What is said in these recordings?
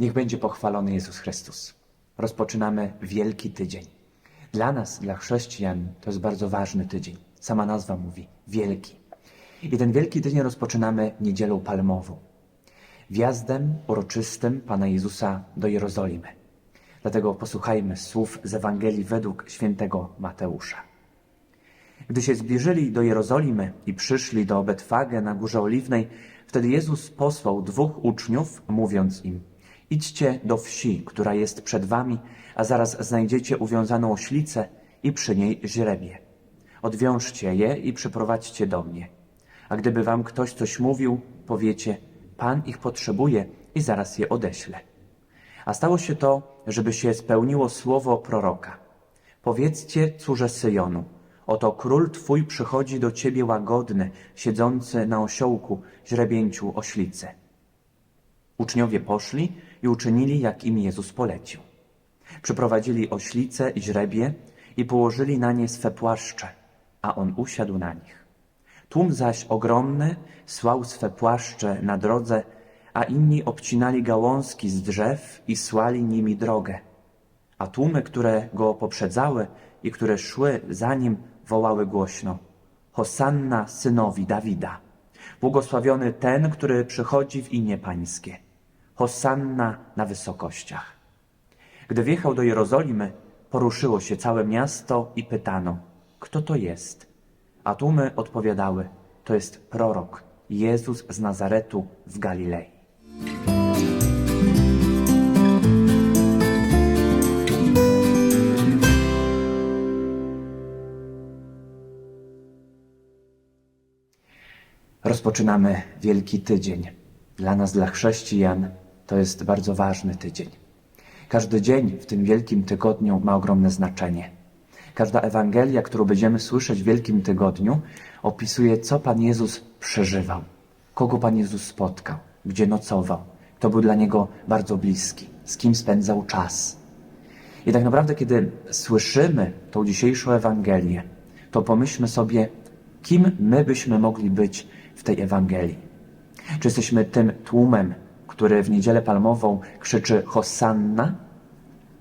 Niech będzie pochwalony Jezus Chrystus. Rozpoczynamy Wielki Tydzień. Dla nas, dla chrześcijan, to jest bardzo ważny tydzień. Sama nazwa mówi Wielki. I ten Wielki Tydzień rozpoczynamy Niedzielą Palmową. Wjazdem uroczystym Pana Jezusa do Jerozolimy. Dlatego posłuchajmy słów z Ewangelii według świętego Mateusza. Gdy się zbliżyli do Jerozolimy i przyszli do Betfage na Górze Oliwnej, wtedy Jezus posłał dwóch uczniów, mówiąc im: Idźcie do wsi, która jest przed wami, a zaraz znajdziecie uwiązaną oślicę i przy niej źrebie. Odwiążcie je i przyprowadźcie do mnie. A gdyby wam ktoś coś mówił, powiecie: Pan ich potrzebuje i zaraz je odeślę. A stało się to, żeby się spełniło słowo proroka. Powiedzcie córze Syjonu, oto król twój przychodzi do ciebie łagodny, siedzący na osiołku, źrebięciu oślicy. Uczniowie poszli i uczynili, jak im Jezus polecił. Przyprowadzili oślice i źrebie i położyli na nie swe płaszcze, a on usiadł na nich. Tłum zaś ogromny słał swe płaszcze na drodze, a inni obcinali gałązki z drzew i słali nimi drogę. A tłumy, które go poprzedzały i które szły za nim, wołały głośno: Hosanna synowi Dawida! Błogosławiony ten, który przychodzi w imię Pańskie. Hosanna na wysokościach. Gdy wjechał do Jerozolimy, poruszyło się całe miasto i pytano: Kto to jest? A tłumy odpowiadały: To jest prorok, Jezus z Nazaretu w Galilei. Rozpoczynamy Wielki Tydzień. Dla nas, dla chrześcijan, to jest bardzo ważny tydzień. Każdy dzień w tym Wielkim Tygodniu ma ogromne znaczenie. Każda Ewangelia, którą będziemy słyszeć w Wielkim Tygodniu, opisuje, co Pan Jezus przeżywał, kogo Pan Jezus spotkał, gdzie nocował, kto był dla Niego bardzo bliski, z kim spędzał czas. I tak naprawdę, kiedy słyszymy tą dzisiejszą Ewangelię, to pomyślmy sobie, kim my byśmy mogli być w tej Ewangelii. Czy jesteśmy tym tłumem, który w Niedzielę Palmową krzyczy Hosanna,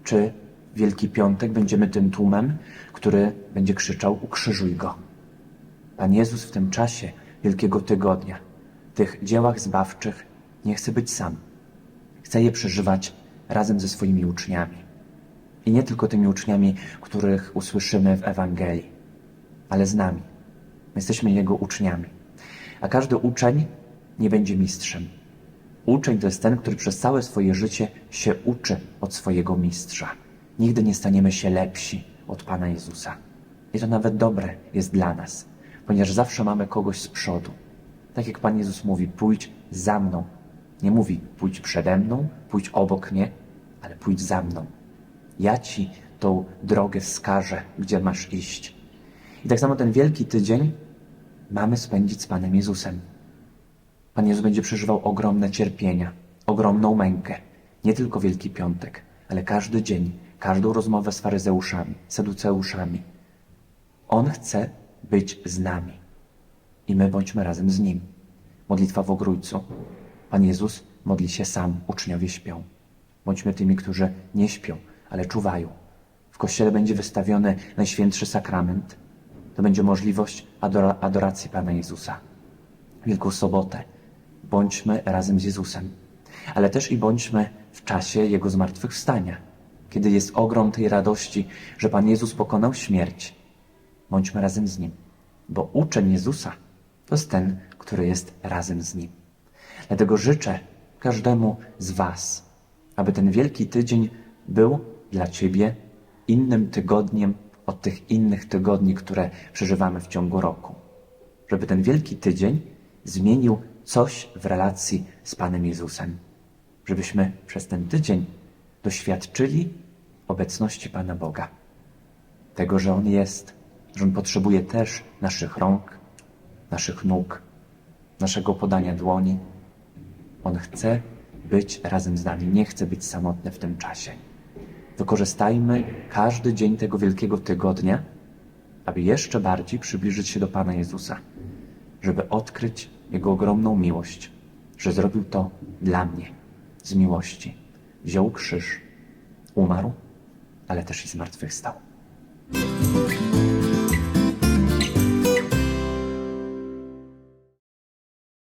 czy Wielki Piątek będziemy tym tłumem, który będzie krzyczał Ukrzyżuj Go. Pan Jezus w tym czasie Wielkiego Tygodnia, w tych dziełach zbawczych, nie chce być sam. Chce je przeżywać razem ze swoimi uczniami. I nie tylko tymi uczniami, których usłyszymy w Ewangelii, ale z nami. My jesteśmy Jego uczniami. A każdy uczeń nie będzie mistrzem. Uczeń to jest ten, który przez całe swoje życie się uczy od swojego mistrza. Nigdy nie staniemy się lepsi od Pana Jezusa. I to nawet dobre jest dla nas, ponieważ zawsze mamy kogoś z przodu. Tak jak Pan Jezus mówi, pójdź za mną. Nie mówi, pójdź przede mną, pójdź obok mnie, ale pójdź za mną. Ja ci tą drogę wskażę, gdzie masz iść. I tak samo ten wielki tydzień mamy spędzić z Panem Jezusem. Pan Jezus będzie przeżywał ogromne cierpienia, ogromną mękę. Nie tylko Wielki Piątek, ale każdy dzień, każdą rozmowę z faryzeuszami, seduceuszami. On chce być z nami. I my bądźmy razem z Nim. Modlitwa w ogrójcu. Pan Jezus modli się sam, uczniowie śpią. Bądźmy tymi, którzy nie śpią, ale czuwają. W kościele będzie wystawiony Najświętszy Sakrament. To będzie możliwość adora adoracji Pana Jezusa. Wielką Sobotę bądźmy razem z Jezusem, ale też i bądźmy w czasie Jego zmartwychwstania, kiedy jest ogrom tej radości, że Pan Jezus pokonał śmierć. Bądźmy razem z Nim, bo uczeń Jezusa to jest ten, który jest razem z Nim. Dlatego życzę każdemu z Was, aby ten wielki tydzień był dla Ciebie innym tygodniem od tych innych tygodni, które przeżywamy w ciągu roku. Żeby ten wielki tydzień zmienił coś w relacji z Panem Jezusem. Żebyśmy przez ten tydzień doświadczyli obecności Pana Boga. Tego, że On jest, że On potrzebuje też naszych rąk, naszych nóg, naszego podania dłoni. On chce być razem z nami, nie chce być samotny w tym czasie. Wykorzystajmy każdy dzień tego wielkiego tygodnia, aby jeszcze bardziej przybliżyć się do Pana Jezusa, żeby odkryć jego ogromną miłość, że zrobił to dla mnie, z miłości. Wziął krzyż, umarł, ale też i zmartwychwstał.